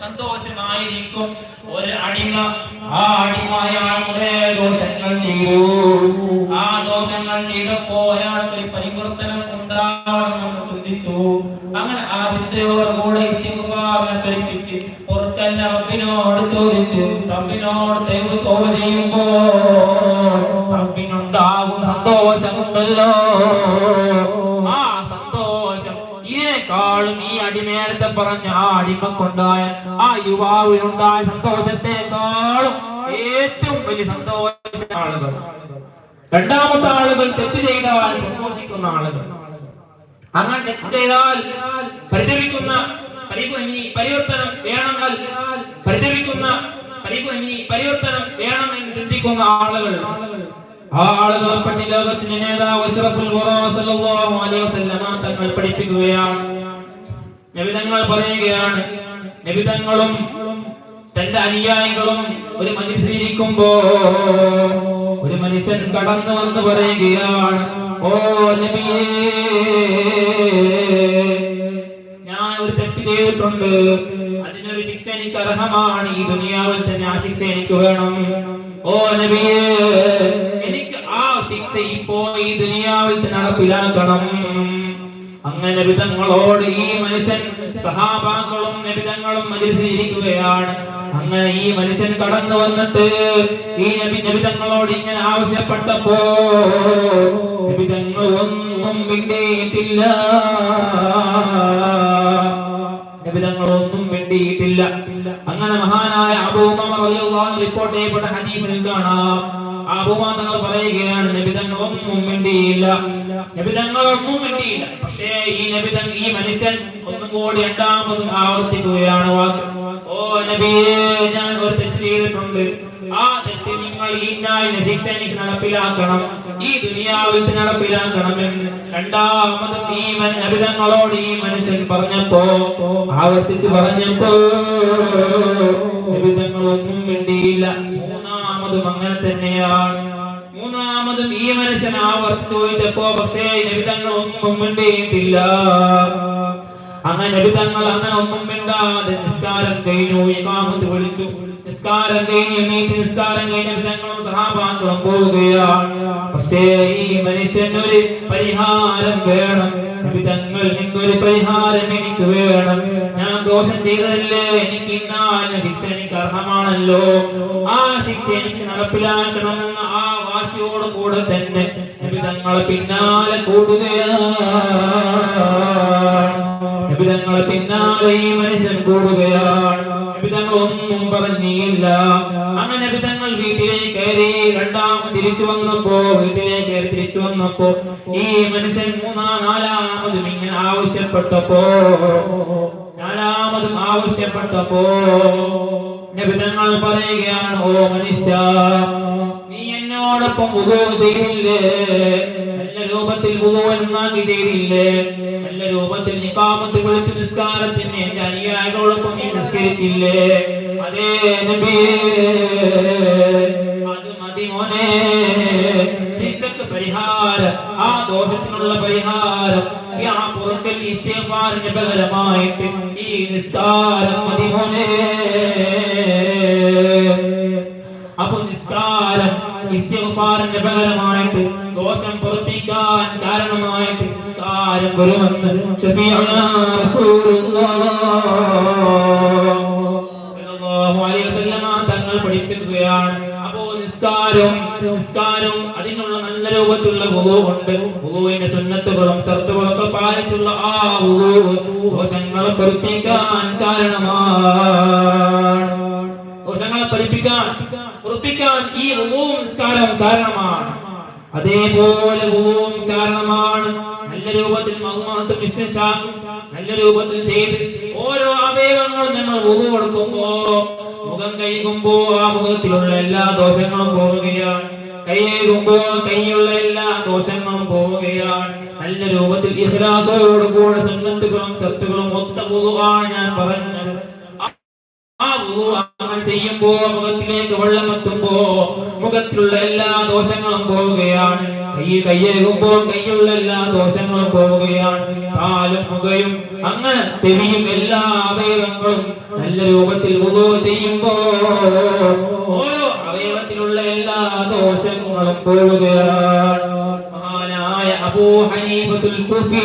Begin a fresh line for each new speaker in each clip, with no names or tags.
സന്തോഷമായിരിക്കും. ഒരു അടിമ ആ അടിമ അയാൾ കുറെ ദോഷങ്ങൾ ചെയ്തു. ആ ദോഷങ്ങൾ ചെയ്തപ്പോ അയാൾക്കൊരു പരിവർത്തനം ഉണ്ടാവണമെന്ന് ചിന്തിച്ചു. അങ്ങനെ ആ ചിന്തയോടുകൂടെ ഇസ്തിഗ്ഫാറിനെ പഠിപ്പിച്ച് പുറത്തല്ല റബ്ബിനോട് ചോദിച്ചു. റബ്ബിനോട് തെയ്വ് തോപ ചെയ്യുമ്പോ റബ്ബിനുണ്ടാകും സന്തോഷമുണ്ടല്ലോ. നേരത്തെ പറഞ്ഞ ആ അടിമക്കുണ്ടായ ആ യുവാവിനുണ്ടായ സന്തോഷത്തെക്കാളും ഏറ്റവും വലിയ സന്തോഷ ആളുകൾ. രണ്ടാമത്തെ ആളുകൾ തെറ്റ് ചെയ്താൽ സന്തോഷിക്കുന്ന ആളുകൾ. അങ്ങനെ തെറ്റ് ചെയ്താൽ പരിചരിക്കുന്ന പരിവർത്തനം വേണമെങ്കിൽ പരിചരിക്കുന്ന പരിവർത്തനം വേണം എന്ന് ചിന്തിക്കുന്ന ആളുകൾ. ആ ആളുകളെ പറ്റി ലോകത്തിന്റെ നേതാവ് തങ്ങൾ പഠിപ്പിക്കുകയാണ്. നബിതങ്ങൾ പറയുകയാണ്. നബിതങ്ങളും തന്റെ അനുയായികളും ഒരു മനുഷ്യരിക്കുമ്പോ ഒരു മനുഷ്യൻ കടന്നു വന്ന് പറയുകയാണ് ഓ നബിയേ ഞാൻ ഒരു തെറ്റ് ചെയ്തിട്ടുണ്ട്. അതിനൊരു ശിക്ഷ എനിക്ക് അർഹമാണ്. ഈ ദുനിയാവിൽ തന്നെ ആ ശിക്ഷ എനിക്ക് വേണം. ഓ നബിയേ എനിക്ക് ആ ശിക്ഷ ഇപ്പോ ഈ ദുനിയാവിൽ തന്നെ നടപ്പിലാക്കണം. അങ്ങനെ വിധങ്ങളോട് ഈ മനുഷ്യൻ സഹാബാക്കളും നിബിതങ്ങളും മനസ്സിലിരിക്കുകയാണ് അങ്ങനെ ഈ മനുഷ്യൻ കടന്നു വന്നിട്ട് ഈ നബി നബിതങ്ങളോട് ഇങ്ങനെ ആവശ്യപ്പെട്ടപ്പോ നബിതങ്ങൾ ഒന്നും മിണ്ടിയിട്ടില്ല. നബിതങ്ങളൊന്നും അങ്ങനെ മഹാനായ അബൂമ റിപ്പോർട്ട് ചെയ്യപ്പെട്ട ഹദീസിൽ കാണാം. അബൂമർ തങ്ങൾ പറയുകയാണ്. നബിതങ്ങളൊന്നും ഒന്നും നബിതങ്ങളൊന്നും മിണ്ടിയില്ല. പക്ഷേ ഈ നബിത ഈ മനുഷ്യൻ ഒന്നും കൂടി രണ്ടാമതും ആവർത്തിക്കുകയാണ്. വാക്ക് ഓ നബിയേ ഞാൻ ഒരു തെറ്റ് ചെയ്തിട്ടുണ്ട്. ആ തെറ്റ് നിങ്ങൾ ഈ ശിക്ഷ എനിക്ക് നടപ്പിലാക്കണം. ഈ ദുനിയാവിൽ നടപ്പിലാക്കണമെന്ന് രണ്ടാമതും ഈ നബിതങ്ങളോട് ഈ മനുഷ്യൻ പറഞ്ഞപ്പോ ആവർത്തിച്ച് പറഞ്ഞപ്പോ നബിതങ്ങളൊന്നും വേണ്ടിയില്ല മൂന്നാമതും അങ്ങനെ തന്നെയാണ്. മൂന്നാമതും ഈ മനുഷ്യൻ ആവർത്തി ചോദിച്ചപ്പോ പക്ഷേ നബിതങ്ങൾ ഒന്നും മിണ്ടിയിട്ടില്ല. അങ്ങനെ നബിതങ്ങൾ അങ്ങനെ ഒന്നും മിണ്ടാതെ നിസ്കാരം കഴിഞ്ഞു. ഇമാമത്ത് വിളിച്ചു. നിസ്കാരം കഴിഞ്ഞ് എണീറ്റ് നിസ്കാരം കഴിഞ്ഞ നബിതങ്ങളും സഹാബാക്കളും പോവുകയാണ്. പക്ഷേ ഈ മനുഷ്യൻ ഒരു പരിഹാരം വേണം. നബിതങ്ങൾ നിങ്ങൊരു പരിഹാരം എനിക്ക് വേണം. ഞാൻ ദോഷം ചെയ്തതല്ലേ? എനിക്ക് ഇന്നാലും ശിക്ഷ എനിക്ക് അർഹമാണല്ലോ. ആ ശിക്ഷ എനിക്ക് നടപ്പിലാക്കണമെന്ന ആ വാശിയോട് കൂടെ തന്നെ നബിതങ്ങളെ പിന്നാലെ കൂടുകയാണ്. പിന്നാലെ ഈ മനുഷ്യൻ കൂടുകയാണ്. നബിതങ്ങൾ ഒന്നും പറഞ്ഞില്ല. അങ്ങനെ നബിതങ്ങൾ വീട്ടിലേക്ക് കയറി രണ്ടാം തിരിച്ചു വന്നപ്പോ വീട്ടിലേക്ക് കയറി തിരിച്ചു വന്നപ്പോ ഈ മനുഷ്യൻ മൂന്നാം നാലാമതും ഇങ്ങനെ ആവശ്യപ്പെട്ടപ്പോ നാലാമതും ആവശ്യപ്പെട്ടപ്പോ നബിതങ്ങൾ പറയുകയാണ് ഓ മനുഷ്യ നീ എന്നോടൊപ്പം വുദൂ ചെയ്തില്ലേ? നല്ല രൂപത്തിൽ എന്നാക്കി ചെയ്തില്ലേ? നല്ല രൂപത്തിൽ നിക്കാമത്ത് വിളിച്ച് നിസ്കാരത്തിന് എന്റെ അനുയായികളോടൊപ്പം നീ നിസ്കരിച്ചില്ലേ? അതേ അത് മതി പരിഹാരം ആ ദോഷത്തിനുള്ള പരിഹാരം ഈ നിസ്കാരം അപ്പൊ നിസ്കാരം ഇസ്തിഗ്ഫാറിന് പകരമായിട്ട് ദോഷം തങ്ങൾ പഠിപ്പിക്കുകയാണ്. അപ്പോ നിസ്കാരം നിസ്കാരം അതിനുള്ള നല്ല രൂപത്തിലുള്ള ഉണ്ട്. വുളുവിന്റെ സുന്നത്തുകളും സത്തുകളൊക്കെ പാലിച്ചുള്ള ആ വുളു ദോഷങ്ങളെ പൊരുത്തിക്കാൻ കാരണമാണ് പഠിപ്പിക്കാൻ ഉറപ്പിക്കാൻ ഈ വുളുവും നിസ്കാരവും കാരണമാണ്. അതേപോലെ വുളുവും കാരണമാണ്. നല്ല രൂപത്തിൽ നല്ല രൂപത്തിൽ ചെയ്ത് ഓരോ അവയവങ്ങളും നമ്മൾ വുളു കൊടുക്കുമ്പോ മുഖം കൈകുമ്പോ ആ മുഖത്തിലുള്ള എല്ലാ ദോഷങ്ങളും പോവുകയാണ്. കൈകുമ്പോ കൈയുള്ള എല്ലാ ദോഷങ്ങളും പോവുകയാണ്. നല്ല രൂപത്തിൽ ഇഹ്ലാസോടുകൂടെ സുന്നത്തുകളും സത്തുകളും ഒത്ത പോകുകയാണ് ഞാൻ വുളു അങ്ങനെ ചെയ്യുമ്പോ മുഖത്തിലേക്ക് വെള്ളം എത്തുമ്പോ മുഖത്തിലുള്ള എല്ലാ ദോഷങ്ങളും പോവുകയാണ്. കൈ കയ്യേകുമ്പോൾ കൈയുള്ള എല്ലാ ദോഷങ്ങളും പോവുകയാണ്. കാലും മുഖയും അങ്ങനെ ചെവിയും എല്ലാ അവയവങ്ങളും നല്ല രൂപത്തിൽ ഉദോ ചെയ്യുമ്പോ ഓരോ അവയവത്തിലുള്ള എല്ലാ ദോഷങ്ങളും പോവുകയാണ്. മഹാനായ അബൂ ഹനീഫത്തുൽ കുഫി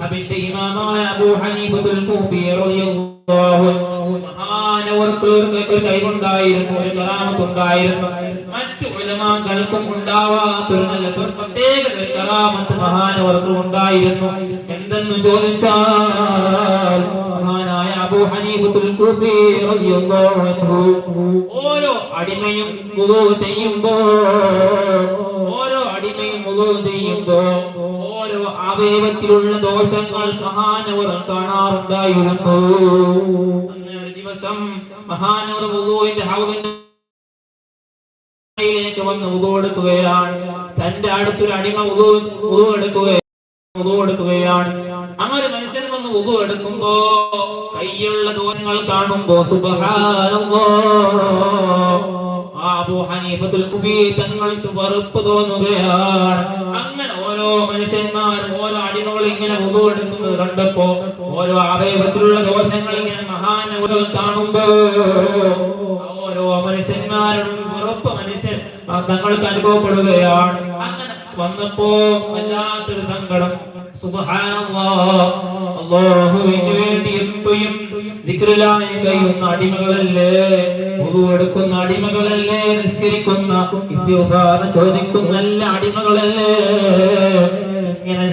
മദ്ഹബിന്റെ ഇമാമായ അബൂ ഹനീഫത്തുൽ കൂഫി റളിയല്ലാഹു മഹാനവർക്കുള്ള ഒരു കൈകൊണ്ടായിരുന്നു ഒരു കറാമത്തുണ്ടായിരുന്നു മറ്റു ഉലമാക്കൾക്കും ഉണ്ടാവാത്തൊരു നല്ല പ്ര- പ്രത്യേക കറാമത്ത് മഹാനവർക്ക് ഉണ്ടായിരുന്നു. എന്തെന്ന് ചോദിച്ചാൽ മഹാനായ അബൂ ഹനീഫത്തുൽ കുഫി റളിയല്ലാഹു അൻഹു ഓരോ അടിമയും വുളൂ ചെയ്യുമ്പോ ഓരോ അടിമയും വുളൂ ചെയ്യുമ്പോ ഓരോ അവയവത്തിലുള്ള ദോഷങ്ങൾ മഹാനവർ കാണാറുണ്ടായിരുന്നു. അങ്ങനെ ഒരു ദിവസം മഹാനവർ വുളൂവിന്റെ ഹൗദിന്റെ ിലേക്ക് വന്ന് ഉതു എടുക്കുകയാണ് തന്റെ അടുത്തൊരു അടിമ ഉതു ഉതു എടുക്കുകയാണ് ഉതു എടുക്കുകയാണ് അങ്ങനെ മനുഷ്യൻ വന്ന് ഉതു എടുക്കുമ്പോ കയ്യുള്ള ദൂരങ്ങൾ കാണുമ്പോ തങ്ങൾക്ക് വെറുപ്പ് തോന്നുകയാണ്. അങ്ങനെ ഓരോ മനുഷ്യന്മാരും ഓരോ അടിമകൾ ഇങ്ങനെ ഉതവെടുക്കുന്നത് കണ്ടപ്പോ ഓരോ അവയവത്തിലുള്ള ദോഷങ്ങൾ ഇങ്ങനെ മഹാനവുകൾ കാണുമ്പോ ഓരോ മനുഷ്യന്മാരും ഉറപ്പ് മനുഷ്യൻ തങ്ങൾക്ക് അനുഭവപ്പെടുകയാണ്. അങ്ങനെ വന്നപ്പോ വല്ലാത്തൊരു സങ്കടം. അടിമകളല്ലേ? എടുക്കുന്ന അടിമകളല്ലേ? നിസ്കരിക്കുന്ന ചോദിക്കുന്ന അടിമകളല്ലേ? ഇങ്ങനെ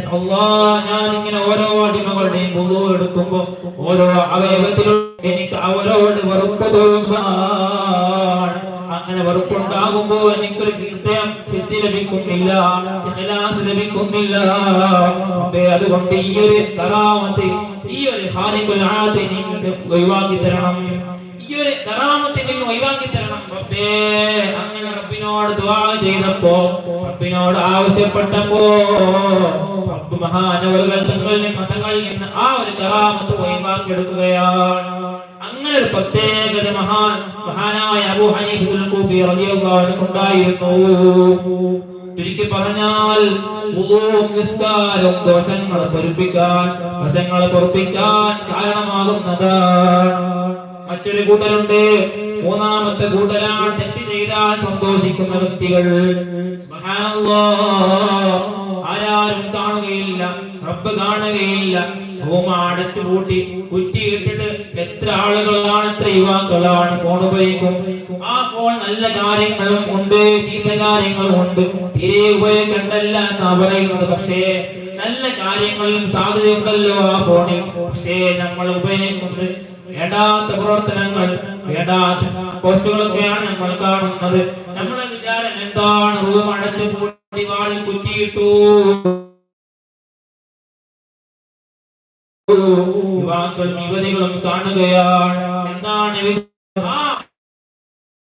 ഞാൻ ഇങ്ങനെ ഓരോ അടിമകളുടെയും വുളു എടുക്കുമ്പോ ഓരോ അവയവത്തിലും എനിക്ക് അവരോട് വെറുപ്പ് തോന്നുകയാണ് അങ്ങനെ വെറുപ്പുണ്ടാകുമ്പോ എനിക്കൊരു ഹൃദയം ശുദ്ധി ലഭിക്കുന്നില്ല ഇഖ്ലാസ് ലഭിക്കുന്നില്ല. അതുകൊണ്ട് ഈ ഒരു കറാമത്ത് ഈ ഒരു ഹാനിക്കുൽ ആദി നിങ്ങൾക്ക് ഒഴിവാക്കി തരണം. ഒരു കറാമത്തിൽ നിന്ന് ഒഴിവാക്കി തരണം. റബ്ബേ അങ്ങനെ റബ്ബിനോട് ദുആ ചെയ്തപ്പോ റബ്ബിനോട് ആവശ്യപ്പെട്ടപ്പോ റബ്ബ് മഹാനവറുകൾ തങ്ങളിൽ മതങ്ങളിൽ തങ്ങളിൽ നിന്ന് ആ ഒരു കറാമത്ത് ഒഴിവാക്കി എടുക്കുകയാണ്. അങ്ങനെ ഒരു പ്രത്യേകത മഹാൻ മഹാനായ അബൂ ഹനീഫത്തുൽ കൂബി റളിയല്ലാഹു അൻഹു ഉണ്ടായിരുന്നു. ചുരുക്കി പറഞ്ഞാൽ നിസ്കാരം ദോഷങ്ങളെ പൊരുപ്പിക്കാൻ വശങ്ങളെ പൊറുപ്പിക്കാൻ കാരണമാകുന്നതാണ്. മറ്റൊരു കൂട്ടരുണ്ട്. മൂന്നാമത്തെ കൂട്ടരാ തെറ്റ് ചെയ്താൽ സന്തോഷിക്കുന്ന വ്യക്തികൾ. ആരാരും കാണുകയില്ല. റബ്ബ് കാണുകയില്ല. ഭൂമ അടച്ചു പൂട്ടി കുറ്റിയിട്ടിട്ട് എത്ര ആളുകളാണ് എത്ര യുവാക്കളാണ് ഫോൺ ഉപയോഗിക്കും. ആ ഫോൺ നല്ല കാര്യങ്ങളും ഉണ്ട് ചീത്ത കാര്യങ്ങളും ഉണ്ട്. തീരെ ഉപയോഗിക്കണ്ടല്ല എന്നാ പറയുന്നത്. പക്ഷേ നല്ല കാര്യങ്ങളും സാധ്യതയുണ്ടല്ലോ ആ ഫോണിൽ പക്ഷേ നമ്മൾ ഉപയോഗിക്കുന്നത് വേണ്ടാത്ത പ്രവർത്തനങ്ങൾ വേണ്ടാത്ത പോസ്റ്റുകളൊക്കെയാണ് നമ്മൾ കാണുന്നത്. നമ്മളെ വിചാരം എന്താണ്? റൂം അടച്ചു പൂട്ടി വാളിൽ കുറ്റിയിട്ടു. യുവാക്കളും യുവതികളും കാണുകയാണ്. എന്താണ്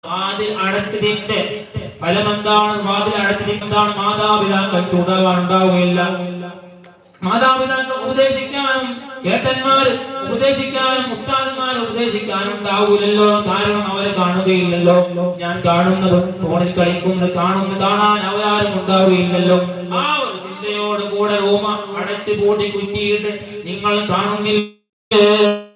വാതിൽ അടച്ചതിന്റെ ഫലം എന്താണ് വാതിൽ അടച്ചതിന്റെ മാതാപിതാക്കൾ ചൂടാകാൻ ഉണ്ടാവുകയില്ല. മാതാപിതാക്കൾ ഉപദേശിക്കാനും ഏട്ടന്മാര് ഉപദേശിക്കാനും ഉസ്താദന്മാർ ഉപദേശിക്കാനും ഉണ്ടാവൂലല്ലോ കാരണം അവരെ കാണുകയില്ലല്ലോ. ഞാൻ കാണുന്നത് ഫോണിൽ കളിക്കുന്നത് കാണുന്നു കാണാൻ അവരാരും ഉണ്ടാവുകയില്ലല്ലോ. ആ ഒരു ചിന്തയോട് കൂടെ റൂമ അടച്ചു പൂട്ടി കുറ്റിയിട്ട് നിങ്ങൾ കാണുന്നില്ല?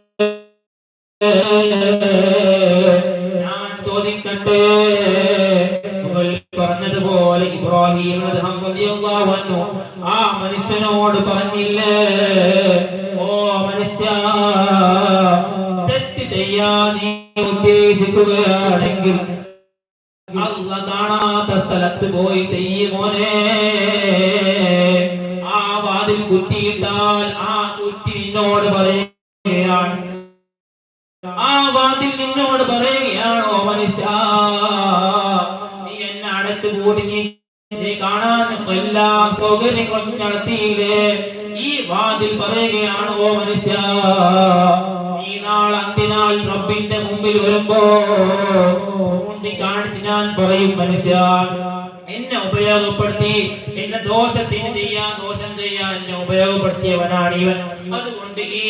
അല്ല കാണാത്ത സ്ഥലത്ത് പോയി ചെയ്യുമോനെ ആ വാതിൽ കുറ്റിയിട്ടാൽ ആ കുറ്റി നിന്നോട് പറയുകയാണ്. ആ വാതിൽ നിന്നോട് പറയുകയാണോ മനുഷ്യ? നീ എന്നെ അടച്ചു കൂടി നീ കാണാൻ എല്ലാ സൗകര്യങ്ങളും നടത്തിയില്ലേ? ഈ വാതിൽ പറയുകയാണോ മനുഷ്യ? നീ നാളെ അന്തിനാൾ റബ്ബിന്റെ മുമ്പിൽ വരുമ്പോ ചൂണ്ടിക്കാണിച്ച് ഞാൻ പറയും മനുഷ്യ എന്നെ ഉപയോഗപ്പെടുത്തി എന്നെ ദോഷത്തിന് ചെയ്യാൻ ദോഷം ചെയ്യാൻ എന്നെ ഉപയോഗപ്പെടുത്തിയവനാണ് ഇവൻ. അതുകൊണ്ട് ഈ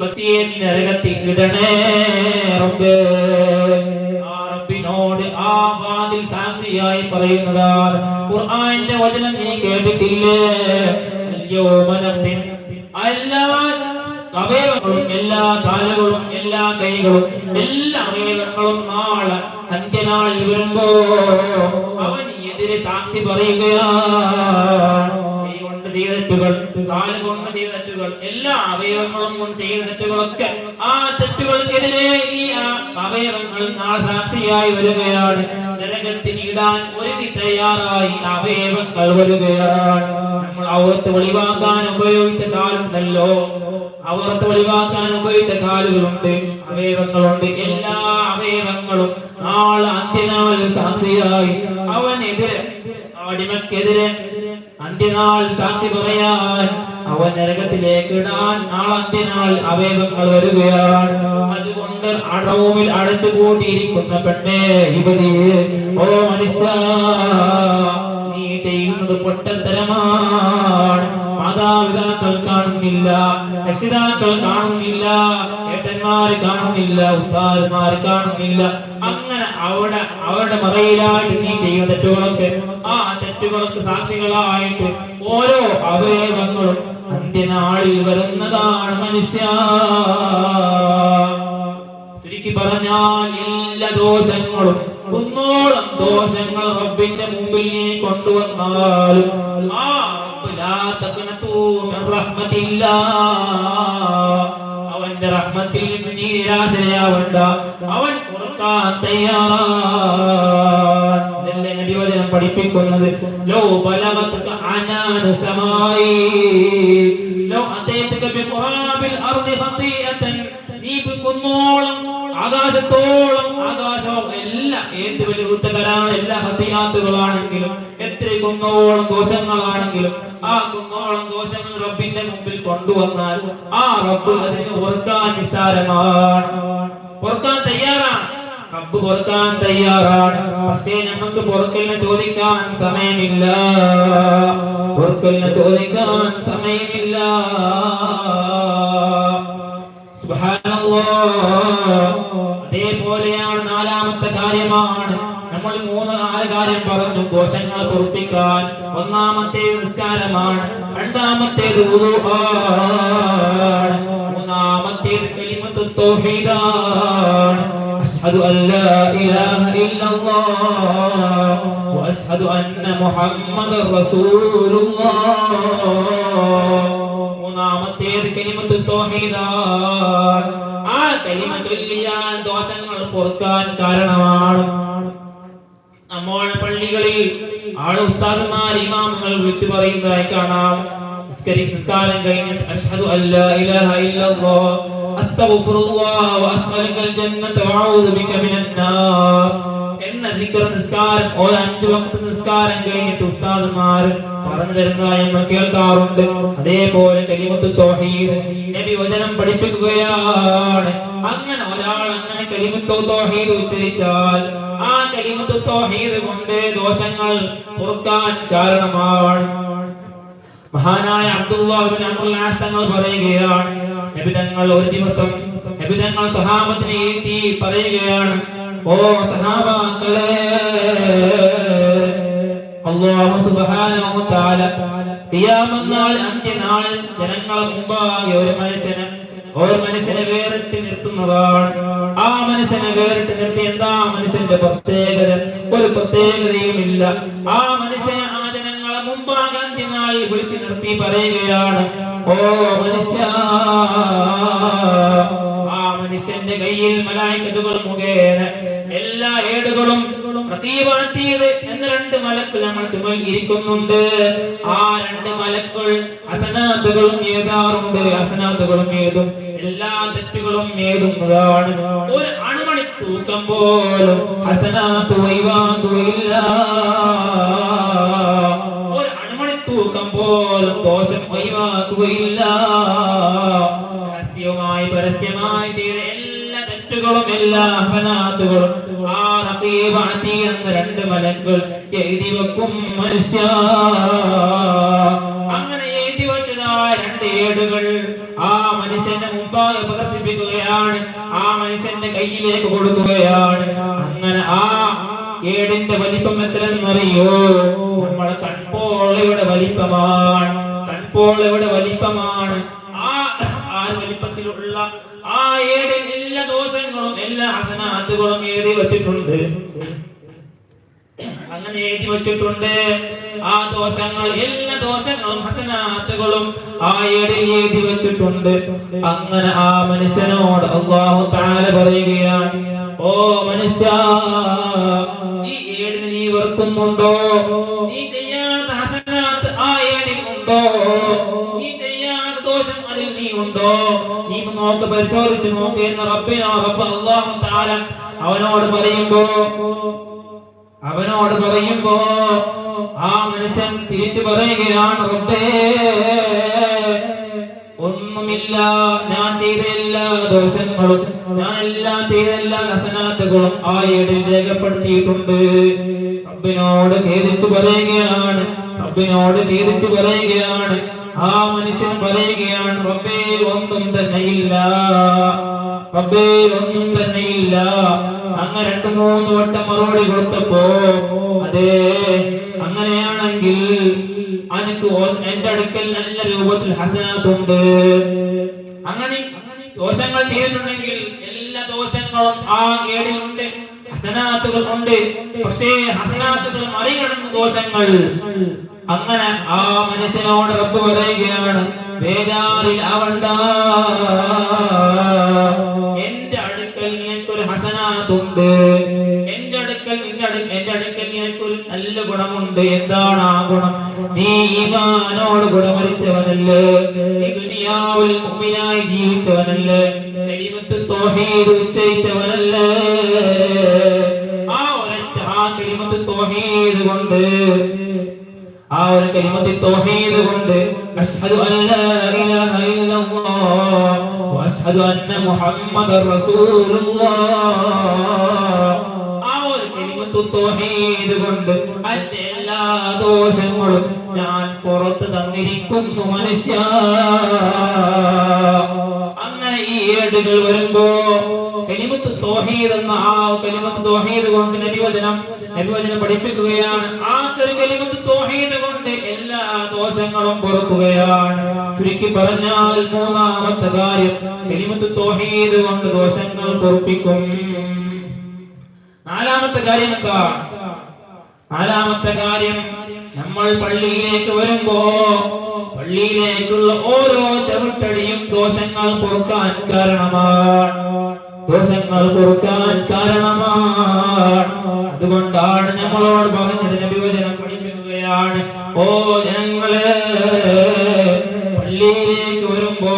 വ്യക്തിയെ നരകത്തിൽ ഇടണേ റബ്ബേ. ആ റബ്ബിനോട് ആ വാതിൽ സാക്ഷിയായി പറയുന്നതാണ് ഖുർആന്റെ വചനം നീ കേട്ടിട്ടില്ലേ? അയ്യോ നഖ്തിം എല്ലാ അവയവങ്ങളും എല്ലാ കാലുകളും എല്ലാ കൈകളും എല്ലാ അവയവങ്ങളും നാളെ അന്ത്യനാൾ വരുമ്പോ എതിരെ സാക്ഷി പറയുകയാണ് കൊണ്ട് ചെയ്ത തെറ്റുകൾ കാൽ കൊണ്ട് ചെയ്ത തെറ്റുകൾ എല്ലാ അവയവങ്ങളും കൊണ്ട് ചെയ്ത തെറ്റുകളൊക്കെ ആ തെറ്റുകൾക്കെതിരെ ഈ അവയവങ്ങൾ നാളെ സാക്ഷിയായി വരികയാണ്. നരകത്തിന് ഇടാൻ ഒരുങ്ങി തയ്യാറായി അവയവങ്ങൾ വരികയാണ്. നമ്മൾ ഔറത്ത് വെളിവാക്കാൻ ഉപയോഗിച്ച കാലുണ്ടല്ലോ. ഔറത്ത് ഒഴിവാക്കാൻ ഉപയോഗിച്ച കാലുകളുണ്ട്. അവയവങ്ങളുണ്ട്. എല്ലാ അവയവങ്ങളും നാളെ അന്ത്യനാൾ സാക്ഷിയായി. അവനെതിരെ അടിമക്കെതിരെ അന്ത്യനാൾ സാക്ഷി പറയാൻ അവൻ നരകത്തിലേക്ക് ഇടാൻ നാളെ അന്ത്യനാൾ അവയവങ്ങൾ വരികയാണ്. അതുകൊണ്ട് അടവുമിൽ അടച്ചു കൂട്ടിയിരിക്കുന്ന പെണ്ണേ ഇവിടെ ഓ മനുഷ്യ നീ ചെയ്യുന്നത് പൊട്ടത്തരമാണ്. മാതാപിതാക്കൾ കാണുന്നില്ല രക്ഷിതാക്കൾ കാണുന്നില്ല ഏട്ടന്മാര് കാണുന്നില്ല ഉസ്താദന്മാര് കാണുന്നില്ല. അങ്ങനെ അവിടെ അവരുടെ മറയിലായിട്ട് നീ ചെയ്യുന്ന തെറ്റുകളൊക്കെ ആ തെറ്റുകൾക്ക് സാക്ഷികളായിട്ട് ഓരോ അവയവങ്ങളും അന്ത്യനാളിൽ വരുന്നതാണ് മനുഷ്യ. ചുരുക്കി പറഞ്ഞാൽ എല്ലാ ദോഷങ്ങളും കുന്നോളം ദോഷങ്ങൾ റബ്ബിന്റെ മുമ്പിൽ നീ കൊണ്ടുവന്നാലും ആ ലാ തഖ്നതൂ മിൻ റഹ്മത്തില്ലാ. അവന്റെ റഹ്മത്തിൽ നിന്ന് നീ നിരാശയാവണ്ട. അവൻ ഉറക്കാൻ തയ്യാറാണ്. നബിവചനം പഠിപ്പിക്കുന്നത്. ലോ ബലഗത്ക അനാന സമായി ലോ അതേതക ബിഖുറാബിൽ അർദി ഖതീഅതൻ നീ കുന്നോളം ആകാശത്തോളം എല്ലാ ഏത് വലിയ കുറ്റകരാണ് എല്ലാ ഹത്തിയാത്തുകളാണെങ്കിലും എത്ര കുന്നോളം ദോഷങ്ങളാണെങ്കിലും ആ കുന്നോളം ദോഷങ്ങൾ റബ്ബിന്റെ മുമ്പിൽ കൊണ്ടുവന്നാൽ ആ റബ്ബ് അതിന് ഓർക്കാൻ നിസ്സാരമാണ്. പൊറുക്കാൻ തയ്യാറാണ്. റബ്ബ് പൊറുക്കാൻ തയ്യാറാണ്. പക്ഷേ നമുക്ക് പൊറുക്കലിന് ചോദിക്കാൻ സമയമില്ല. പൊറുക്കലിന് ചോദിക്കാൻ സമയമില്ല. അതേപോലെയാണ് നാലാമത്തെ കാര്യമാണ് നമ്മൾ മൂന്ന് നാല് കാര്യം പറഞ്ഞു. കോശങ്ങൾ പൊറുപ്പിക്കാൻ ഒന്നാമത്തെ നിസ്കാരമാണ്. രണ്ടാമത്തെ മൂന്നാമത്തേത് കലിമത്തു തൗഹീദാണ്. അഷ്ഹദു കലിമത്തു തൗഹീദാണ്. ആ കലിമ ചൊല്ലിയാൽ ദോഷങ്ങൾ പൊറുക്കാൻ കാരണമാണ് നമ്മൾ പള്ളികളിൽ ആൾ ഉസ്താദന്മാർ ഇമാമുകൾ വിളിച്ചു പറയുന്നതായി കാണാം. നിസ്കരി കഴിഞ്ഞിട്ട് അഷ്ഹദു ഇല്ലല്ലാഹ് ജന്നത ബിക നിസ്കാരം നിസ്കാരം ഉസ്താദന്മാർ പറഞ്ഞു തരുന്നതായി നമ്മൾ കേൾക്കാറുണ്ട്. അതേപോലെ കലിമത്ത് തൗഹീദ് നബി വചനം പഠിപ്പിക്കുകയാണ്. അങ്ങനെ ഒരാൾ അങ്ങനെ കലിമത്ത് തൗഹീദ് ഉച്ചരിച്ചാൽ ആ കലിമത്ത് തൗഹീദ് കൊണ്ട് ദോഷങ്ങൾ പൊറുക്കാൻ കാരണമാണ്. മഹാനായ ആസ് തങ്ങൾ പറയുകയാണ്. നബി തങ്ങൾ ഒരു ദിവസം നബി തങ്ങൾ സഹാബത്തിനെ ഇരുത്തി പറയുകയാണ് ഓ സഹാബാക്കളെ അല്ലാഹു സുബ്ഹാനഹു തആല ഖിയാമത്ത് നാൾ അന്ത്യനാൾ ജനങ്ങളെ മുമ്പാകെ ഒരു മനുഷ്യനെ ഒരു മനുഷ്യനെ വേറിട്ട് നിർത്തുന്നതാണ്. ആ മനുഷ്യനെ വേറിട്ട് നിർത്തി എന്താ മനുഷ്യന്റെ പ്രത്യേകത? ഒരു പ്രത്യേകതയുമില്ല ആ മനുഷ്യനെ ആ ജനങ്ങളെ മുമ്പാകെ അന്ത്യനാൾ വിളിച്ചു നിർത്തി പറയുകയാണ് ഓ മനുഷ്യ മനുഷ്യന്റെ കയ്യിൽ മലായിക്കത്തുകൾ മുഖേന എല്ലാ ഏടുകളും റഖീബാത്തീത് എന്ന രണ്ട് മലക്കുകൾ നമ്മൾ ചുമൽ ഇരിക്കുന്നുണ്ട്. ആ രണ്ട് മലക്കൾ അസനാത്തുകളും ഏതാറുണ്ട്? അസനാത്തുകളും ഏതും? എല്ലാ തെറ്റുകളും ഏതുന്നതാണ് ഒരു അണുമണി തൂക്കം പോലും ഹസനാത്ത് വൈവാതുമില്ല ഒരു അണുമണി തൂക്കം പോലും ദോഷം ഒഴിവാക്കുകയില്ല. രഹസ്യവുമായി പരസ്യമായി ചെയ്ത എല്ലാ തെറ്റുകളും എല്ലാ ഹസനാത്തുകളും ആ അതീദ് എന്ന രണ്ട് മലങ്ങൾ എഴുതി വെക്കും മനുഷ്യ. അങ്ങനെ എഴുതി വെച്ചതായ രണ്ട് ഏടുകൾ. ആ മനുഷ്യന്റെ മുമ്പാകെ പ്രദർശിപ്പിക്കുകയാണ് ആ മനുഷ്യന്റെ കയ്യിലേക്ക് കൊടുക്കുകയാണ്. അങ്ങനെ ആ ഏടിന്റെ വലിപ്പം എത്രയെന്നറിയോ? നമ്മളെ കൺപോളയുടെ വലിപ്പമാണ്. കൺപോളയുടെ വലിപ്പമാണ്. വലിപ്പത്തിലുള്ള ആ ഏടിൽ എല്ലാ ദോഷങ്ങളും എല്ലാ ഹസനാത്തുകളും എഴുതി വച്ചിട്ടുണ്ട്. അങ്ങനെ എഴുതി വച്ചിട്ടുണ്ട്. ആ ദോഷങ്ങൾ എല്ലാ ദോഷങ്ങളും ഹസനാത്തുകളും ആ ഏടിൽ എഴുതി വച്ചിട്ടുണ്ട്. അങ്ങനെ ആ മനുഷ്യനോട് അള്ളാഹു താല പറയുകയാണ് ഓ മനുഷ്യ നീ ഏടിന് നീ വെറുക്കുന്നുണ്ടോ? നീ ചെയ്യാത്ത ഹസനാത്ത് ആ ഏടിൽ ഉണ്ടോ? ഉണ്ടോ നീ നോക്ക് പരിശോധിച്ച് നോക്ക് എന്ന് റബ്ബിനോ റബ്ബ് അള്ളാഹു അവനോട് പറയുമ്പോ അവനോട് പറയുമ്പോ ആ മനുഷ്യൻ തിരിച്ചു പറയുകയാണ് റബ്ബേ ഒന്നുമില്ല ഞാൻ ചെയ്ത എല്ലാ ദോഷങ്ങളും ഞാൻ എല്ലാം ചെയ്ത എല്ലാ ഹസനാത്തുകളും ആ ഏടിൽ രേഖപ്പെടുത്തിയിട്ടുണ്ട്. റബ്ബിനോട് ഖേദിച്ചു പറയുകയാണ് റബ്ബിനോട് ഖേദിച്ചു പറയുകയാണ് ആ മനുഷ്യൻ പറയുകയാണ് റബ്ബേ ഒന്നും തന്നെയില്ല. റബ്ബേ ഒന്നും തന്നെയില്ല. അങ്ങ് രണ്ടു മൂന്ന് വട്ടം മറുപടി കൊടുത്തപ്പോ അതെ അങ്ങനെയാണെങ്കിൽ അനക്ക് എന്റെ അടുക്കൽ നല്ല രൂപത്തിൽ ഹസനാത്തുണ്ട് അങ്ങനെ ദോഷങ്ങൾ ചെയ്തിട്ടുണ്ടെങ്കിൽ എല്ലാ ദോഷങ്ങളും ആ ഏടിലുണ്ട് ഹസനാത്തുകൾ ഉണ്ട്. പക്ഷേ ഹസനാത്തുകൾ മറികടന്ന ദോഷങ്ങൾ അങ്ങനെ ആ മനുഷ്യനോട് റബ്ബ് പറയുകയാണ് ബേജാറിൽ അവണ്ട എന്റെ അടുക്കൽ നിനക്കൊരു ഹസനാത്തുണ്ട്. എന്റെ അടുക്കൽ നിന്റെ അടു എന്റെ അടുക്കൽ നിനക്കൊരു നല്ല ഗുണമുണ്ട്. എന്താണ് ആ ഗുണം? നീ ഈമാനോട് ഗുണമരിച്ചവനല്ലേ ദുനിയാവിൽ മുമ്പിനായി ജീവിച്ചവനല്ലേ. ഉച്ചരിച്ചവനല്ലേ. ആ ഒരൊറ്റ ആ കലിമത്ത് തൗഹീദ് കൊണ്ട് ആ ഒരു കലിമത്തിൽ തൗഹീദ് കൊണ്ട് അഷ്ഹദു അല്ലാ ഇലാഹ ഇല്ലല്ലാഹ് വഅഷ്ഹദു അന്ന മുഹമ്മദർ റസൂലുള്ളാഹ്. ആ ഒരു കലിമത്തു തൗഹീദ് കൊണ്ട് അന്റെ എല്ലാ ദോഷങ്ങളും ഞാൻ പുറത്ത് തന്നിരിക്കുന്നു മനുഷ്യ. അങ്ങനെ ഈ ഏടുകൾ വരുമ്പോ കലിമത്ത് തോഹീദ് എന്ന ആ കലിമത്ത് തോഹീദ് കൊണ്ട് നബിവചനം നബിവചനം പഠിപ്പിക്കുകയാണ്. ആ കലിമത്ത് തൗഹീദ് കൊണ്ട് എല്ലാ ദോഷങ്ങളും പുറക്കുകയാണ്. ചുരുക്കി പറഞ്ഞാൽ മൂന്നാമത്തെ കാര്യം കലിമത്ത് തോഹീദ് കൊണ്ട് ദോഷങ്ങൾ പൊറപ്പിക്കും. നാലാമത്തെ കാര്യം എന്താ? നാലാമത്തെ കാര്യം നമ്മൾ പള്ളിയിലേക്ക് വരുമ്പോ പള്ളിയിലേക്കുള്ള ഓരോ ചവിട്ടടിയും ദോഷങ്ങൾ പൊറുക്കാൻ കാരണമാണ്. ദോഷങ്ങൾ കൊടുക്കാൻ കാരണമാണ്. അതുകൊണ്ടാണ് നമ്മളോട് പറഞ്ഞത് നബിവചനം പഠിപ്പിക്കുകയാണ്. ഓ ജനങ്ങളെ പള്ളിയിലേക്ക് വരുമ്പോ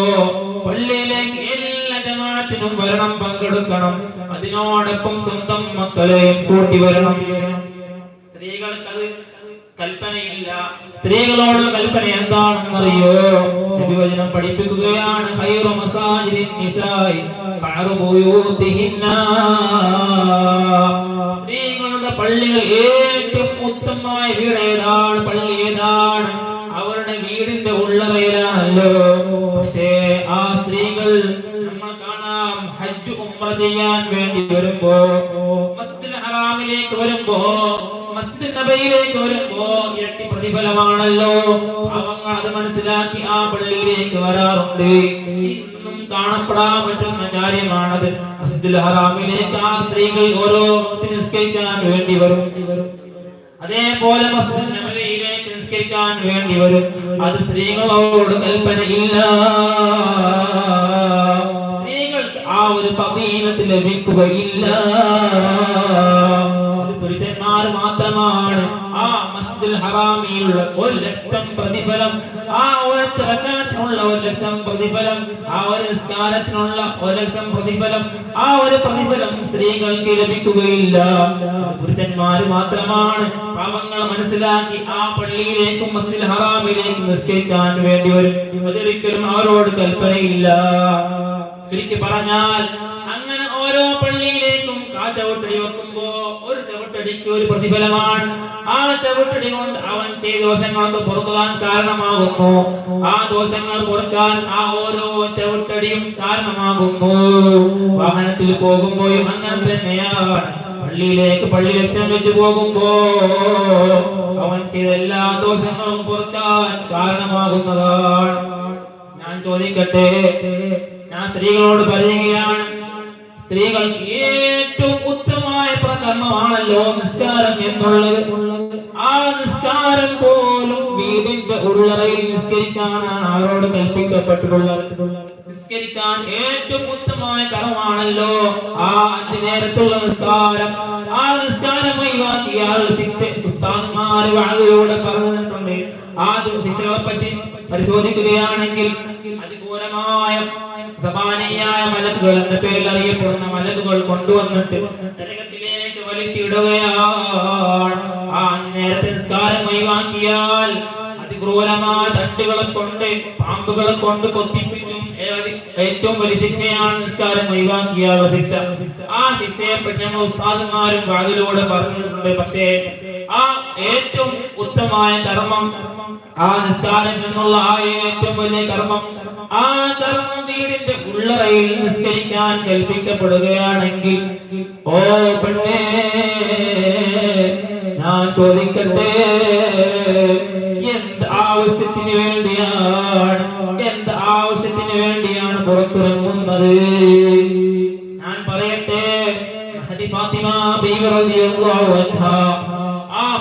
പള്ളിയിലേക്ക് എല്ലാ ജമാത്തിനും വരണം പങ്കെടുക്കണം. അതിനോടൊപ്പം സ്വന്തം മക്കളെയും കൂട്ടി വരണം. സ്ത്രീകൾക്ക് അത് കൽപ്പനയില്ല. സ്ത്രീകളോടുള്ള കൽപ്പന എന്താണെന്നറിയോ? നബിവചനം പഠിപ്പിക്കുകയാണ്. ഖൈറു മസാജിദിൻ നിസായി. സ്ത്രീകളുടെ പള്ളികൾ ഏറ്റവും ഉത്തമമായ വീട് ഏതാണ്? പള്ളി ഏതാണ്? അവരുടെ വീടിന്റെ ഉള്ളറയിലാണല്ലോ പക്ഷേ ആ സ്ത്രീകൾ നമ്മൾ കാണാം ഹജ്ജ് ഉമ്ര ചെയ്യാൻ വേണ്ടി വരുമ്പോ മസ്ജിദ് ഹറാമിലേക്ക് വരുമ്പോ മസ്ജിദ് നബയിലേക്ക് വരുമ്പോ ഇരട്ടി പ്രതിഫലമാണല്ലോ. അവങ്ങൾ അത് മനസ്സിലാക്കി ആ പള്ളിയിലേക്ക് വരാറുണ്ട്. ഇന്നും കാണപ്പെടാൻ പറ്റുന്ന കാര്യമാണത്. ഹറാമിലേക്ക് ആ സ്ത്രീകൾ ഓരോ നിസ്കരിക്കാൻ വേണ്ടി വരും. അതേപോലെ മസ്ജിദ് നബവിയിലേക്ക് നിസ്കരിക്കാൻ വേണ്ടി വരും. അത് സ്ത്രീകളോട് കൽപ്പനയില്ല. സ്ത്രീകൾക്ക് ആ ഒരു പതീനത്ത് ലഭിക്കുകയില്ല. മാത്രമാണ് ആ മസ്ജിദുൽ ഹറാമിലുള്ള ഒരു ലക്ഷം പ്രതിഫലം ആ ഒരു റക്കാത്തിനുള്ള ഒരു ലക്ഷം പ്രതിഫലം ആ ഒരു നിസ്കാരത്തിനുള്ള ഒരു ലക്ഷം പ്രതിഫലം ആ ഒരു പ്രതിഫലം സ്ത്രീകൾക്ക് ലഭിക്കുകയില്ല. പുരുഷന്മാർ മാത്രമാണ്. പാവങ്ങൾ മനസ്സിലാക്കി ആ പള്ളിയിലേക്കും മസ്ജിദുൽ ഹറാമിലേക്കും നിസ്കരിക്കാൻ വേണ്ടി വരും. അതൊരിക്കലും അവരോട് കൽപ്പനയില്ല. ചുരുക്കി പറഞ്ഞാൽ അങ്ങനെ ഓരോ പള്ളിയിലേക്കും ആ വെക്കുമ്പോ ഒരു ചവിട്ടടിക്ക് ഒരു പ്രതിഫലമാണ്. ആ ചവിട്ടടി കൊണ്ട് അവൻ ചെയ്ത ദോഷങ്ങൾക്ക് പൊറുക്കാൻ കാരണമാകുന്നു. ആ ദോഷങ്ങൾ പൊറുക്കാൻ ആ ഓരോ ചവിട്ടടിയും കാരണമാകുന്നു. വാഹനത്തിൽ പോകുമ്പോഴും അങ്ങനെ തന്നെയാണ്. പള്ളിയിലേക്ക് പള്ളി ലക്ഷ്യം വെച്ച് പോകുമ്പോ അവൻ ചെയ്ത എല്ലാ ദോഷങ്ങളും പൊറുക്കാൻ കാരണമാകുന്നതാണ്. ഞാൻ ചോദിക്കട്ടെ? ഞാൻ സ്ത്രീകളോട് പറയുകയാണ്. സ്ത്രീകൾക്ക് ഏറ്റവും ഉത്തമമായ പ്രകർമ്മമാണല്ലോ നിസ്കാരം എന്നുള്ളത്. ആ നിസ്കാരം പോലും വീടിന്റെ ഉള്ളറയിൽ നിസ്കരിക്കാനാണ് ആരോട് കൽപ്പിക്കപ്പെട്ടിട്ടുള്ളത്. നിസ്കരിക്കാൻ ഏറ്റവും ഉത്തമമായ കർമ്മമാണല്ലോ ആ അഞ്ചു നേരത്തുള്ള നിസ്കാരം. ആ നിസ്കാരം ഒഴിവാക്കിയാൽ ശിക്ഷ ഉസ്താദ്മാര് വാഴയോടെ പറഞ്ഞിട്ടുണ്ട് ആ ശിക്ഷകളെ പറ്റി പരിശോധിക്കുകയാണെങ്കിൽ അതിഘോരമായ സമാനീയായ മലക്കുകൾ എന്ന പേരിൽ അറിയപ്പെടുന്ന മലക്കുകൾ കൊണ്ടുവന്നിട്ട് നരകത്തിലേക്ക് വലിച്ചിടുകയാണ്. ആ നേരത്തെ നിസ്കാരം ഒഴിവാക്കിയാൽ അതിക്രൂരമായ തട്ടുകളെ കൊണ്ട് പാമ്പുകളെ കൊണ്ട് കൊത്തിപ്പിച്ചും ഏറ്റവും വലിയ ശിക്ഷയാണ് നിസ്കാരം ഒഴിവാക്കിയാൽ ശിക്ഷ. ആ ശിക്ഷയെ പറ്റി നമ്മൾ ഉസ്താദന്മാരും വാതിലൂടെ പറഞ്ഞിട്ടുണ്ട്. പക്ഷേ ആ ഏറ്റവും ഉത്തമമായ കർമ്മം ആ നിസ്കാരം എന്നുള്ള ആ ഏറ്റവും വലിയ കർമ്മം ആ കർമ്മം വീടിന്റെ ഉള്ളറയിൽ നിസ്കരിക്കാൻ കൽപ്പിക്കപ്പെടുകയാണെങ്കിൽ ഓ പെണ്ണേ ഞാൻ ചോദിക്കട്ടെ എന്ത് ആവശ്യത്തിന് വേണ്ടിയാണ് എന്ത് ആവശ്യത്തിന് വേണ്ടിയാണ് പുറത്തിറങ്ങുന്നത്? ഞാൻ പറയട്ടെ ഫാത്തിമ ബീവി റളിയല്ലാഹു അൻഹ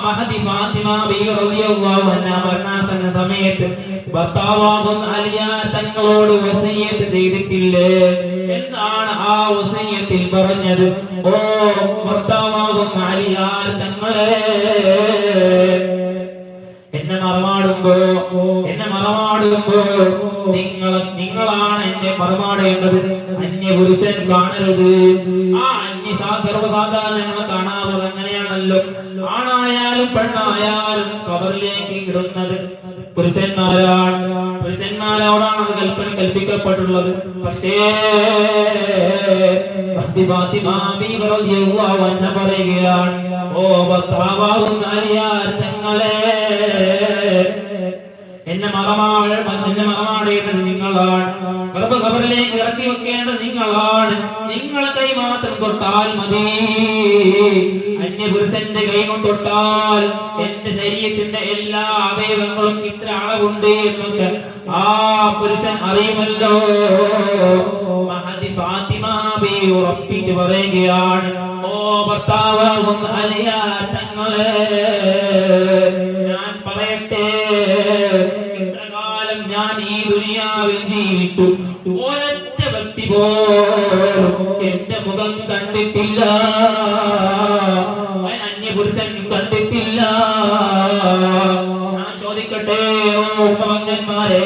മഹദി ഫാത്തിമ ബീവി റളിയല്ലാഹു അൻഹ മരണാസന്ന സമയത്ത് ഭർത്താവാകുന്ന അലിയ തങ്ങളോട് വസീയത്ത് ചെയ്തിട്ടില്ലേ. എന്താണ് ആ വസീയത്തിൽ പറഞ്ഞത്? ഓ ഭർത്താവാകുന്ന അലിയ തങ്ങളെ എന്നെ മറമാടുമ്പോ എന്നെ മറമാടുമ്പോ നിങ്ങൾ നിങ്ങളാണ് എന്നെ മറമാടേണ്ടത് അന്യപുരുഷൻ കാണരുത്. ആ അന്യ സർവസാധാരണ കാണാറുള്ളത് അങ്ങനെയാണല്ലോ ആണായാലും പെണ്ണായാലും കവറിലേക്ക് ഇടുന്നത്. പുരുഷന്മാരാണ്. പുരുഷന്മാരോടാണ് കൽപ്പന കൽപ്പിക്കപ്പെട്ടുള്ളത്. പക്ഷേ പറയുകയാണ് ഓ ഭർത്താവാകുന്ന തങ്ങളെ എന്നെ മകമാണ് എന്റെ മറമാടേണ്ടത് നിങ്ങളാണ്. കറുപ്പ് ഖബറിലേക്ക് ഇറക്കി വെക്കേണ്ടത് നിങ്ങളാണ്. നിങ്ങൾ കൈ മാത്രം തൊട്ടാൽ മതി. അന്യപുരുഷന്റെ കൈ കൊണ്ട് തൊട്ടാൽ എന്റെ ശരീരത്തിന്റെ എല്ലാ അവയവങ്ങളും ഇത്ര അളവുണ്ട് എന്നൊക്കെ ആ പുരുഷൻ അറിയുമല്ലോ. മഹതി ഫാത്തിമ ബി പറയുകയാണ് ഓ ഭർത്താവ് തങ്ങളെ. ഞാൻ പറയട്ടെ ഞാൻ ഈ ദുനിയാവിൽ ജീവിച്ചു. ഒരൊറ്റ വ്യക്തി പോലും എന്റെ മുഖം കണ്ടിട്ടില്ല. അന്യപുരുഷൻ കണ്ടിട്ടില്ല. ഞാൻ ചോദിക്കട്ടെ ഓ ഉപമങ്ങന്മാരെ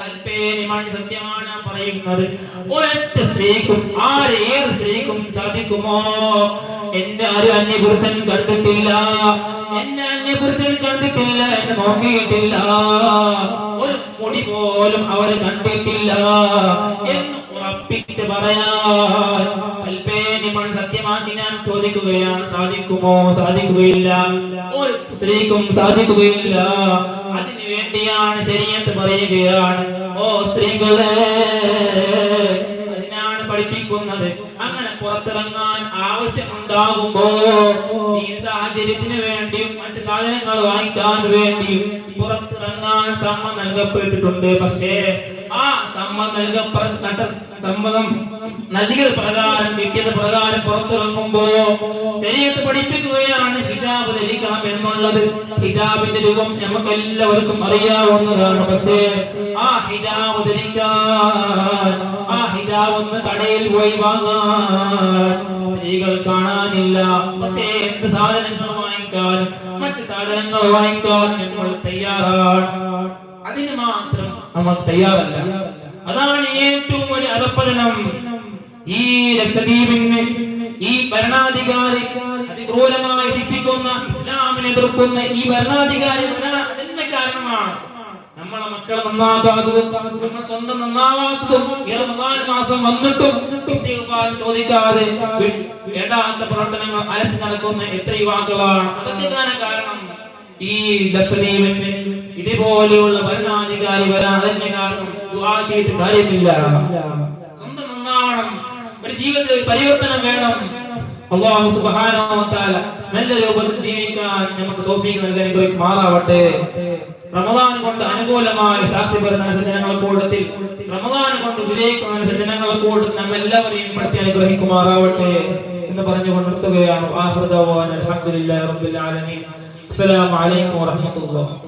കൽപ്പേനി മണി സത്യമാണ് പറയുന്നത്. ഒരൊറ്റ സ്ത്രീക്കും ആരേത് സ്ത്രീക്കും സാധിക്കുമോ എന്റെ ആരും അന്യപുരുഷൻ കണ്ടിട്ടില്ല. എന്നെ അന്യപുരുഷൻ കണ്ടിട്ടില്ല എന്നെ നോക്കിയിട്ടില്ല. മുടി പോലും അവർ കണ്ടിട്ടില്ല എന്ന് ഉറപ്പിച്ച് പറയാൻ സത്യമാക്കി ഞാൻ ചോദിക്കുകയാണ്. സാധിക്കുമോ? സാധിക്കുകയില്ല. ഒരു സ്ത്രീക്കും സാധിക്കുകയില്ല. അതിനു വേണ്ടിയാണ് ശരിയെന്ന് പറയുകയാണ്. ഓ സ്ത്രീകളെ അതിനാണ് പഠിപ്പിക്കുന്നത്. അങ്ങനെ പുറത്തിറങ്ങാൻ ആവശ്യമുണ്ടാകുമ്പോ ഈ സാഹചര്യത്തിന് വേണ്ടിയും മറ്റു സാധനങ്ങൾ വാങ്ങിക്കാൻ വേണ്ടിയും പുറത്തിറങ്ങാൻ സമ്മതം നൽകപ്പെട്ടിട്ടുണ്ട്. പക്ഷേ ആ സമ്മതം നൽകപ്പെട്ട സമ്മതം നദികൾ പ്രകാരം വിക്കുന്ന പ്രകാരം പുറത്തിറങ്ങുമ്പോ ശരീരത്ത് പഠിപ്പിക്കുകയാണ് ഹിജാബ് ധരിക്കണം എന്നുള്ളത്. ഹിജാബിന്റെ രൂപം നമുക്ക് എല്ലാവർക്കും അറിയാവുന്നതാണ്. പക്ഷേ ആ ഹിജാബ് ധരിക്കാൻ ആ ഹിജാബ് ഒന്ന് കടയിൽ പോയി വാങ്ങാൻ സ്ത്രീകൾ കാണാനില്ല. പക്ഷേ എന്ത് സാധനങ്ങൾ വാങ്ങിക്കാൻ മറ്റ് സാധനങ്ങൾ വാങ്ങിക്കാൻ നമ്മൾ തയ്യാറാണ്. അതിന് മാത്രം നമ്മൾ തയ്യാറല്ല. അതാണ് ഏറ്റവും വലിയ അധപ്പതനം ഈ ലക്ഷദ്വീപിന് ഈ ഭരണാധികാരി അതിക്രൂരമായി ശിക്ഷിക്കുന്ന ഇസ്ലാമിനെ എതിർക്കുന്ന ഈ ഭരണാധികാരി അതിന്റെ കാരണമാണ്? നമ്മളെ മക്കളെ നന്നാകാത്തതും നമ്മൾ സ്വന്തം നന്നാവാത്തതും ഈ റമദാൻ മാസം വന്നിട്ടും ചോദിക്കാതെ വേണ്ടാത്ത പ്രവർത്തനങ്ങൾ അലച്ചു നടക്കുന്ന എത്ര യുവാക്കളാണ്? അതൊക്കെ കാരണം. ഈ ലക്ഷദ്വീപിന് ഇതുപോലെയുള്ള ഭരണാധികാരി വരാൻ അതിന്റെ കാരണം ദുആ ചെയ്തിട്ട് കാര്യമില്ല. സ്വന്തം നന്നാവണം. ഒരു ജീവിതത്തിൽ പരിവർത്തനം വേണം. അള്ളാഹു സുബ്ഹാനഹു വ നല്ല രൂപത്തിൽ ജീവിക്കാൻ നമുക്ക് തൗഫീഖ് നൽകാൻ അനുഗ്രഹിക്കുമാറാവട്ടെ റമദാൻ കൊണ്ട് അനുകൂലമായ സാക്ഷി പറയുന്ന സജ്ജനങ്ങളെ കൂട്ടത്തിൽ റമദാൻ കൊണ്ട് വിജയിക്കുന്ന സജ്ജനങ്ങളെ കൂട്ടത്തിൽ നമ്മെല്ലാവരെയും പെടുത്തി അനുഗ്രഹിക്കുമാറാവട്ടെ എന്ന് പറഞ്ഞുകൊണ്ട് നിർത്തുകയാണ്. റബ്ബിൽ ആലമീൻ. അസ്സലാമു അലൈക്കും വറഹ്മത്തുള്ളാഹി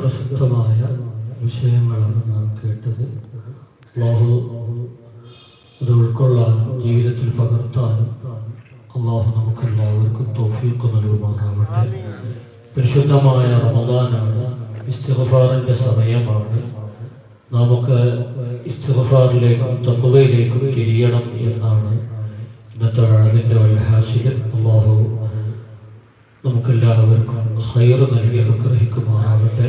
പ്രസിദ്ധമായ വിഷയങ്ങളാണ് നാം കേട്ടത്. അള്ളാഹു അത് ഉൾക്കൊള്ളാനും ജീവിതത്തിൽ പകർത്താനും അള്ളാഹു നമുക്ക് എല്ലാവർക്കും തോഫിയൊക്കെ നൽകുമാറാവട്ടെ. പരിശുദ്ധമായ റമദാനാണ് ഇസ്തിഫാറിന്റെ സമയമാണ്. നമുക്ക് ഇസ്തിഫാറിലേക്കും തക്കുവയിലേക്കും തിരിയണം എന്നാണ് ഇന്നത്തെ അഴകിന്റെ വല്ലഹാസിൽ അള്ളാഹു നമുക്കെല്ലാവർക്കും ഹൈറ് നൽകി അനുഗ്രഹിക്കുമാറാവട്ടെ.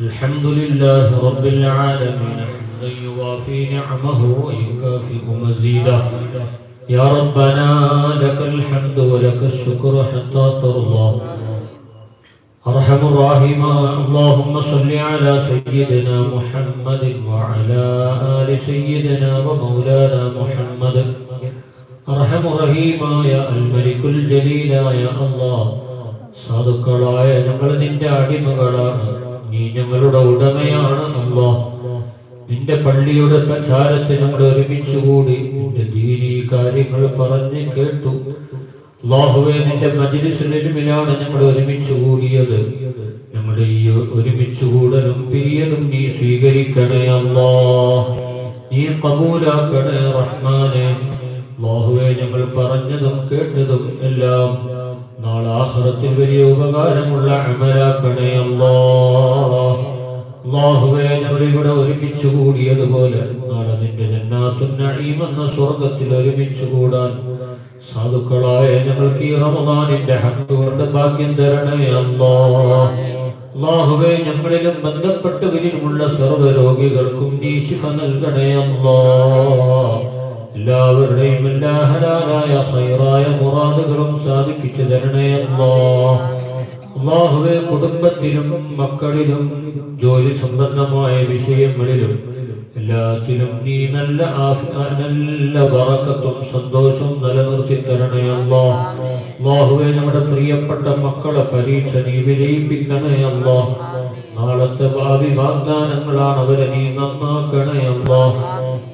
الحمد لله رب العالمين حمدا يوافي نعمه ويكافئ مزيدا يا ربنا لك الحمد ولك الشكر حتى ترضى أرحم الراحمين اللهم صل على سيدنا محمد وعلى آل سيدنا ومولانا محمد അർഹമ റഹീമായ അൽ മലിക്കുൽ ജലീലായ അല്ലാഹ് സാധുക്കളായ ഞങ്ങൾ നിന്റെ അടിമകളാണ് നീ ഞങ്ങളുടെ ഉടമയാണ് അല്ലാഹ് നിന്റെ പള്ളിയുടെ പ്രചാരത്തെ നമ്മൾ ഒരുമിച്ചുകൂടി നിന്റെ ദീനീ കാര്യങ്ങൾ പറഞ്ഞ് കേട്ടു. അള്ളാഹുവെ നിന്റെ മജിലിസിലാണ് ഞങ്ങൾ ഒരുമിച്ച് കൂടിയത് ഞങ്ങളുടെ ഈ ഒരുമിച്ച് കൂടലും പിരിയലും നീ സ്വീകരിക്കണേ അല്ലാ നീ കബൂലാക്കണേ റഹ്മാനെ. അള്ളാഹുവെ ഞങ്ങൾ പറഞ്ഞതും കേട്ടതും എല്ലാം നാളെ വലിയ ഉപകാരമുള്ള അമലാക്കണേ അല്ലാ. അള്ളാഹുവെ ഇവിടെ ഒരുമിച്ച് കൂടിയതുപോലെ നാളെ നിന്റെ ജന്നാത്തും നഈം എന്ന സ്വർഗത്തിൽ ഒരുമിച്ച് കൂടാൻ സാധുക്കളായ ഞങ്ങൾക്ക് ഈ റമദാനിന്റെ ഹക്ക് കൊണ്ട് ഭാഗ്യം തരണേ അല്ലാ. അള്ളാഹുവെ ഞങ്ങളിലും ബന്ധപ്പെട്ടവരിലുമുള്ള സർവ രോഗികൾക്കും നീ നൽകണേ അല്ലാ. എല്ലാവരുടെയും എല്ലാ ഹലാലായ ഹൈറായ മുറാദുകളും സാധിപ്പിച്ചു തരണേ അല്ലാ അള്ളാഹുവെ കുടുംബത്തിലും മക്കളിലും ജോലി സംബന്ധമായ വിഷയങ്ങളിലും എല്ലാത്തിലും നീ നല്ല നല്ല വറക്കത്തും സന്തോഷവും നിലനിർത്തി തരണേ അല്ലാ അള്ളാഹുവെ നമ്മുടെ പ്രിയപ്പെട്ട മക്കളെ പരീക്ഷ നീ വിജയിപ്പിക്കണേ അല്ലാ നാളത്തെ ഭാവി വാഗ്ദാനങ്ങളാണ് അവരെ നീ നന്നാക്കണേ അല്ലാ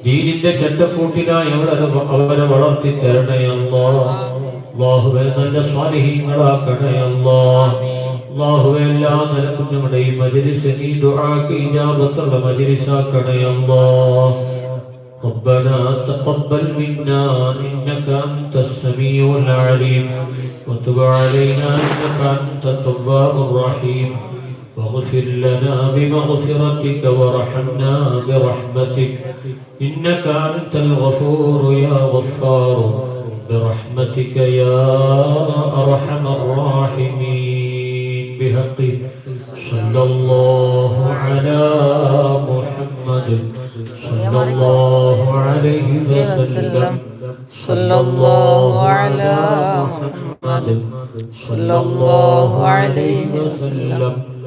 ദീനിന്റെ ചെറ്റക്കൂട്ടിനായി അവരെ അവരെ വളർത്തി തരണേ അല്ലാ അള്ളാഹുവെ നല്ല സ്വാലിഹീങ്ങളാക്കണേ അല്ലാ അള്ളാഹുവെ എല്ലാ നിലക്കും ഞങ്ങളുടെ ഈ മജ്ലിസ് നീ ദുആക്ക് ഇജാബത്തുള്ള മജ്ലിസാക്കണേ അല്ലാ ربنا تقبل منا إنك أنت السميع العليم وتب علينا إنك أنت التواب الرحيم واغفر لنا بمغفرتك وارحمنا برحمتك. إنك أنت الغفور يا غفار. برحمتك يا أرحم الراحمين. بحق صلى الله على محمد. صلى الله عليه وسلم.
صلى الله على محمد. صلى الله عليه وسلم.